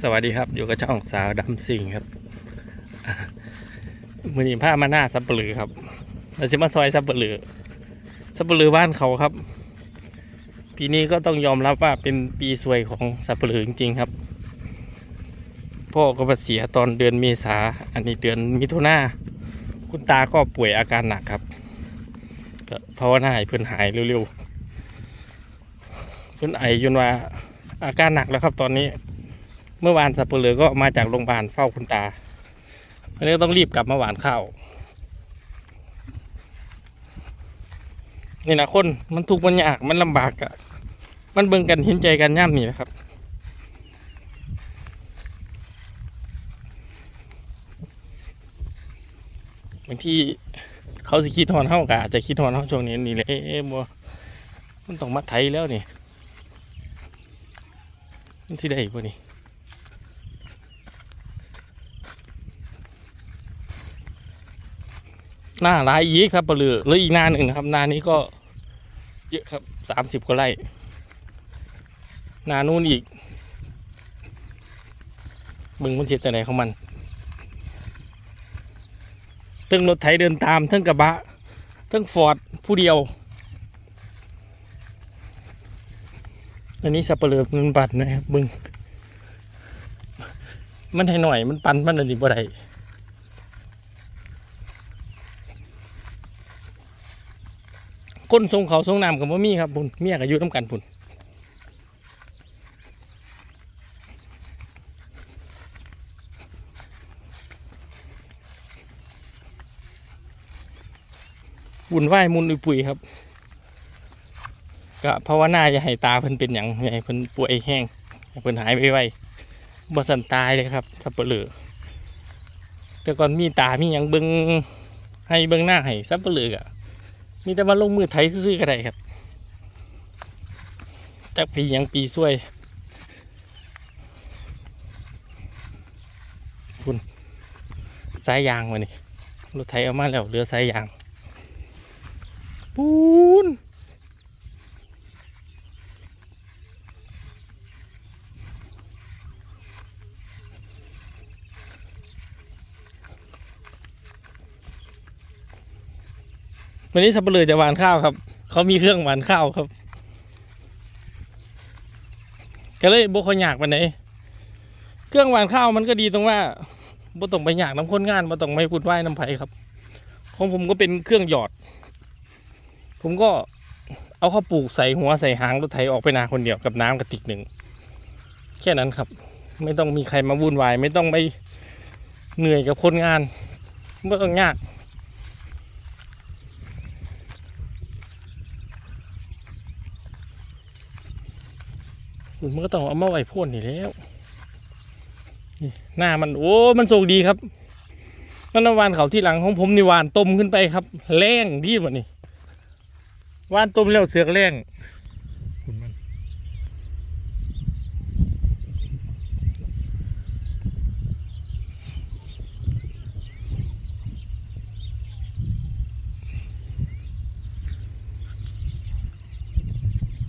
สวัสดีครับ อยู่กับช่องสาวดำสิงครับมือหนีผ้ามาหน้าซับเปลือครับเราจะมาซอยซับเปลือซับเปลือบ้านเขาครับ ปีนี้ก็ต้องยอมรับว่าเป็นปีซวยของซับเปลือจริงๆครับ พ่อก็มาเสียตอนเดือนเมษาอันนี้เดือนมิถุนาคุณตาก็ป่วยอาการหนักครับก็ภาวนาให้เพื่อนหายเร็วๆเพื่อนไอจนว่า อาการหนักแล้วครับตอนนี้ เมื่อวานสับปเปลือก็มาจากโรงพยาบาลเฝ้าคุณตาอันนี้ต้องรีบกลับมาหวานข้าวนี่นะคนมันทุกข์มันยากมันลำบากอะมันเบิ่งกันเห็นใจกันย่ำนี่นะครับบางที่เขาสิคิดทอนเท่ากะอาจจะคิดทอนเท่าช่วงนี้นี่แหละเอ๊ะบัวมันต้องมาไทยแล้วนี่ ที่ได้อีกบ่นี่หน้าร้ายอีกครับปลือหรืออีกหน้าหนึ่งนะครับหน้านี้ก็เยอะครับสามสิบกว่าไร่หน้านู้นอีกบึงมันเจ็บแต่ไหนของมันทั้งรถไถเดินตามทั้งกระบะทั้งฟอร์ดผู้เดียว อันนี้สับเปลือกมันบัดนะครับบึง มันให้หน่อยมันปันมันอันนี้บ่ได้คนทรงเขาทรงน้ำกับบ่มีครับพุ่นเมียก็อยู่น้ำกันพุ่นวุ่นวายมุนอุยปุยครับ ก็ภาวนาอย่าให้ตาเพิ่นเป็นอย่างอย่าให้เพิ่นป่วยแห้งเพิ่นหายไปไวบ่สันตายเลยครับสับเปลือแต่ก่อนมีตามีหยังเบิงให้เบิงหน้าให้สับเปลือกอะมีแต่ว่าลงมือไถซื้อๆก็ได้ครับจากปีหยังปีซวยคุณสายยางมานี่รถไถเอามาแล้วเหลือสายยางปูน วันนี้สับเลือจะหวานข้าวครับ เขามีเครื่องหวานข้าวครับ ก็เลยบ่ค่อยอยากไปไหนเครื่องหวานข้าวมันก็ดีตรงว่าบ่ต้องไปอยากน้ำคนงานบ่ต้องไปพูดไหว้น้ำไผ่ครับ ของผมก็เป็นเครื่องหยอด ผมก็เอาข้าวปลูกใส่หัวใส่หางรถไถออกไปนาคนเดียวกับน้ำกระติกหนึ่งแค่นั้นครับ ไม่ต้องมีใครมาวุ่นวาย ไม่ต้องไปเหนื่อยกับคนงานไม่ต้องยาก มันก็ต้องเอามาไว้พ่นนี่แล้วนี่หน้ามันโอ้มันสูงดีครับมันวานเขาที่หลังของผมนี่วานต้มขึ้นไปครับแรงดีกว่านี่วานต้มแล้วเสือกแรงคุณมัน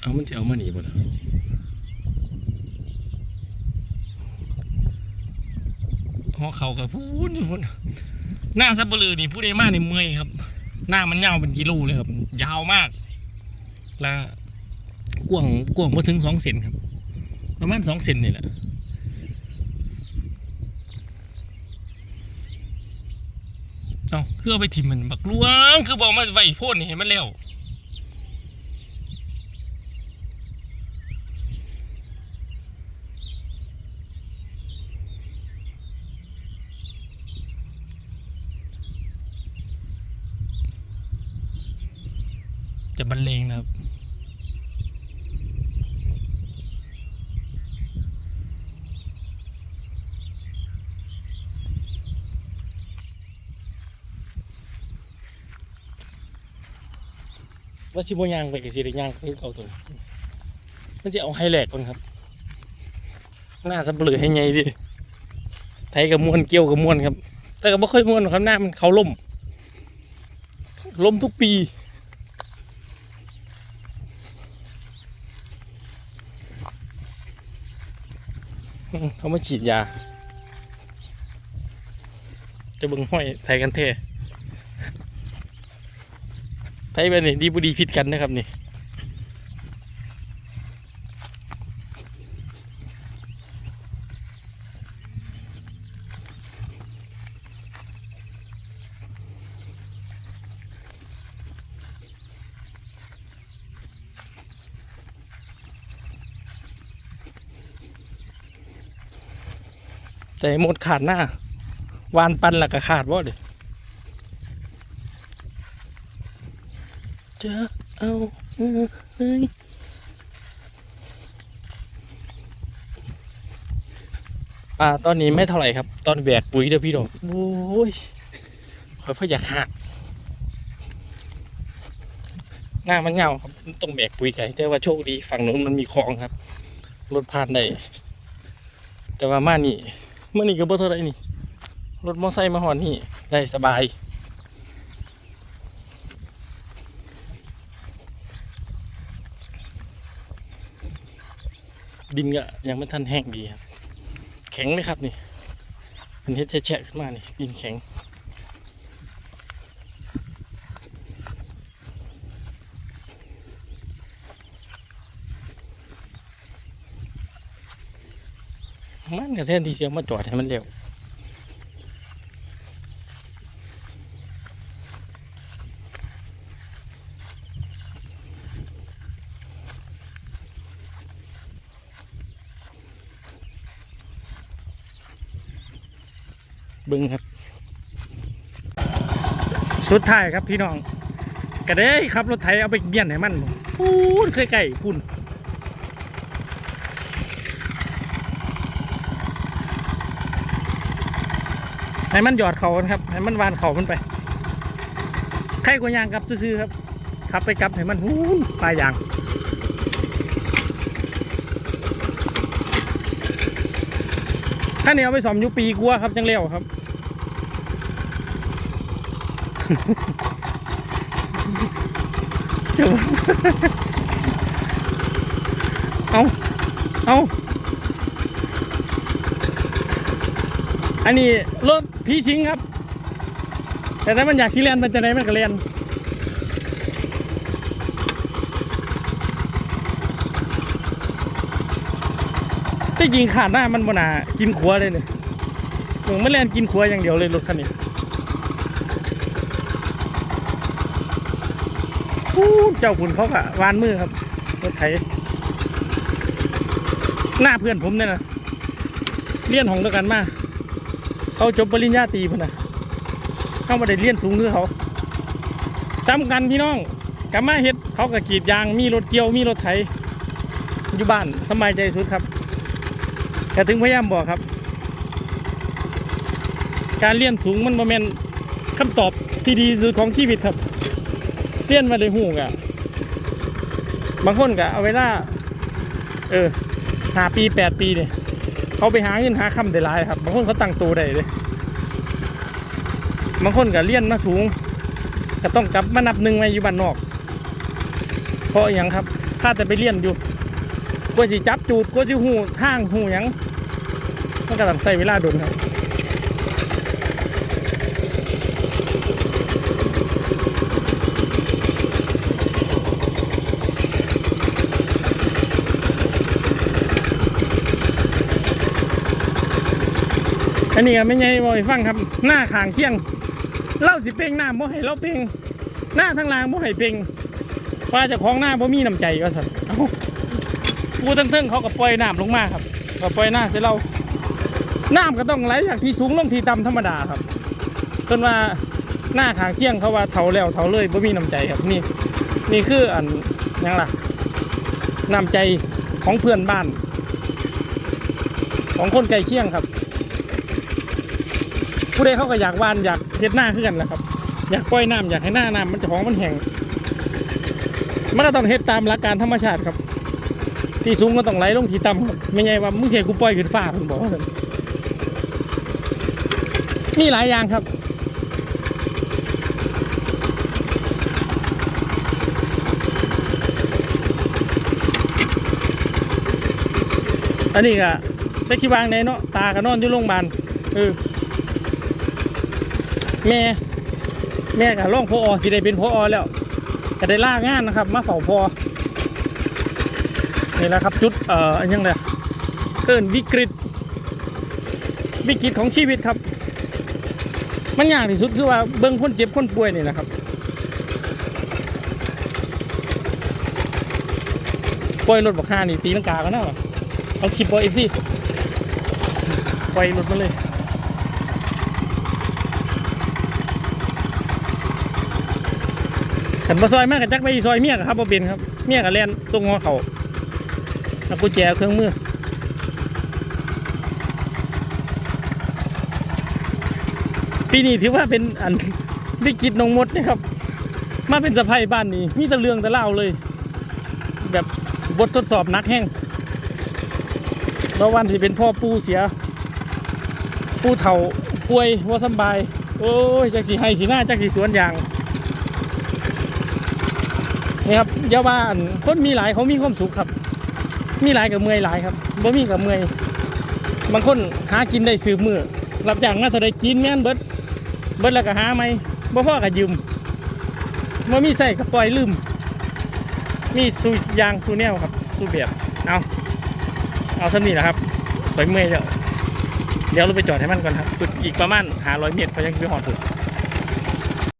เอามันจะเอามาหนีบ่ล่ะ หัวเขากับพูดพูดหน้าซับเปลือนี่พูดได้มากในเมื่อยครับ หน้ามันยาวเป็นกิโลเลยครับ ยาวมาก แล้วกว้างกว้างมาถึงสองเซนครับ ประมาณสองเซนนี่แหละเอาคือเอาไปถิ่มมันบักลวง คือบอกมาไว้โพ่นนี่เห็นมันแล้ว จะบรรเลงนะครับว่าชิบยางไปกับสิได้ยางไปเอาตัวมันจะเอาไฮแลกก่อนครับ หน้าสับเปลือให้ไงดิไทยกับมวนเกี่ยวกับมวนครับ แต่ก็ไม่ค่อยมวนครับหน้ามันเขาล่มล่มทุกปี เขามาฉีดยา จะเบิ่งห้อยไทยกันเทไทยไปนี่ดีบุดีผิดกันนะครับนี่ แต่หมดขาดหน้าวานปันหลักขาดว่เดี๋ยจะเอาเออเฮ้ยอ่าตอนนี้ไม่เท่าไหร่ครับ ตอนแบกปุ๋ยเด้อพี่ดอกโอ้ยคอยพ่ออยากหักหน้ามันเงาครับต้องแบกปุ๋ยไก่แต่ว่าโชคดีฝั่งนู้นมันมีคลองครับรถผ่านได้แต่ว่ามานี่ มื่อนี้ก็บ่เท่าไรนี่ รถมอไซค์มาหอนนี่ ได้สบาย ดินก็ยังไม่ทันแห้งดีครับ แข็งเลยครับนี่มันเฮ็ดแฉะขึ้นมานี่ ดินแข็ง กระแทนที่เสียงมาจอดให้มันเร็วบึงครับ สุดท้ายครับพี่น้องกระเด้ยครับรถไถเอาไปเบี้ยนให้มันพูดเคยไก่พุ่น ให้มันหยอดเขาครับ ให้มันวานเขามันไปใครกว่ายางกับซื้อครับขับไปกลับให้มันหูปลายยางถ้าเนี่ยเอาไปสอมอยุปีกลัวครับจังเร็วครับจ้าเอาเอา อันนี้รถพีชิงครับ แต่ถ้ามันอยากซีเรียนมันจะไหนมันก็เรียนที่จริงขาดหน้ามันบนากินขัวเลยเนี่ยมึงไม่เล่นกินขัวอย่างเดียวเลยรถคันนี้อู้เจ้าคุณเขากะวานมือครับรถไถหน้าเพื่อนผมเนี่ยนะเลี้ยนของเดียวกันมา เขาจบปริญญาตรีพุ่นนะเข้ามาได้เรียนสูงคือเขาจำกันพี่น้องกลับมาเฮ็ดเขาก็กรีดยางมีรถเกี่ยวมีรถไถอยู่บ้านสบายใจสุดครับแต่ถึงพยายามบอกครับ การเรียนสูงมันโมเมนคำตอบที่ดีสุดของชีวิตครับเรียนมาได้หูกะบางคนกะเอาเวลาเออหาปีแปดปีเนี่ยเขาไปหาเงินหาคำได้หลายครับ บางคนเขาตั้งตัวได้เลย บางคนก็เลี้ยนมาสูงก็ต้องกลับมานับหนึ่งไว้อยู่บ้านนอก เพราะอย่างครับถ้าจะไปเลี้ยนอยู่กว่าสิจับจูดกว่าสิหูทางหูอย่างมันก็ต้องใช้เวลาโดนครับ อันนี้ก็ไม่ใช่บอยฟังครับ หน้าขางเที่ยงเล่าสิเป่งหน้าบ่ให้เราเป่งหน้าทั้งลางบ่ให้เป่งว่าจะของหน้าบ่มีน้ำใจว่าสัตว์เอ้ากูทั้งเทิงๆเขาก็ปล่อยน้ำลงมาครับก็ปล่อยหน้าใส่เราน้ำก็ต้องไหลจากที่สูงลงที่ต่ำธรรมดาครับจนว่าหน้าขางเที่ยงเขาว่าเถาแล้วเถาเลยบ่มีน้ำใจครับนี่ นี่คืออันยังล่ะน้ำใจของเพื่อนบ้าน ของคนใกลเคียงครับ ผู้ใดเขาก็อยากวานอยากเฮ็ดหน้าขึ้นกันแหละครับ อยากปล่อยน้ำอยากให้หน้าน้ำมันจะของมันแห้งมันก็ต้องเฮ็ดตามหลักการธรรมชาติครับ ที่สูงก็ต้องไหลลงที่ต่ำครับไม่ใช่ว่ามึงเสียกูปล่อยขึ้นฟ้าผมบอกว่ามีหลายอย่างครับอันนี้ก็แต่ที่วางไหนเนาะตาก็นอนอยู่โรงพยาบาลเออ แม่ แม่กับร่องพออสิได้เป็นพออแล้วก็ได้ล่างานนะครับ มาเฝ้าพอนี่แหละครับจุดเอ่ออันยังไงเกินวิกฤต วิกฤตของชีวิตครับ มันยากที่สุดคือว่าเบิ่งคนเจ็บคนป่วยนี่นะครับปล่อยรถบักฮานี่ตีลังกากันนะวเอาคลิปบอยเอฟซีปล่อยรถมาเลย ขันมาซอยมากกับจักไปซอยเมียกับครับบ่เป็นครับ เมียกับแลนส่งหัวเขาเอากุญแจเครื่องมือปีนี้ถือว่าเป็นอันวิกฤตนงมดนะครับ มาเป็นสะพายบ้านนี้ มีแต่เรื่องแต่เล่าเลย แบบบททดสอบนักแห้งแล้ววันที่เป็นพ่อปูเสีย ปูเฒ่าป่วยว่าสบาย โอ้ยจักสีให้สีหน้าจักสีสวนยาง นี่ครับเยาว่าคนมีหลายเขามีความสุขครับ มีหลายกับเมื่อยหลายครับบ่มีกับเมื่อยบางคนหากินได้ซื้อมือรับจ้างมาเท่าใดกินแม่นเบิดเบิดแล้วก็หาไหมบ่พ่อก็ยืมบ่มีใส่ก็ปล่อยลืม มีสูยางสูแนวครับสูแบบเอาเอาสำนี่แหละครับไปเมื่อยแล้วเดี๋ยวเราไปจอดให้มันก่อนครับอีกประมาณ500เมตรพอยังไปหอดถึง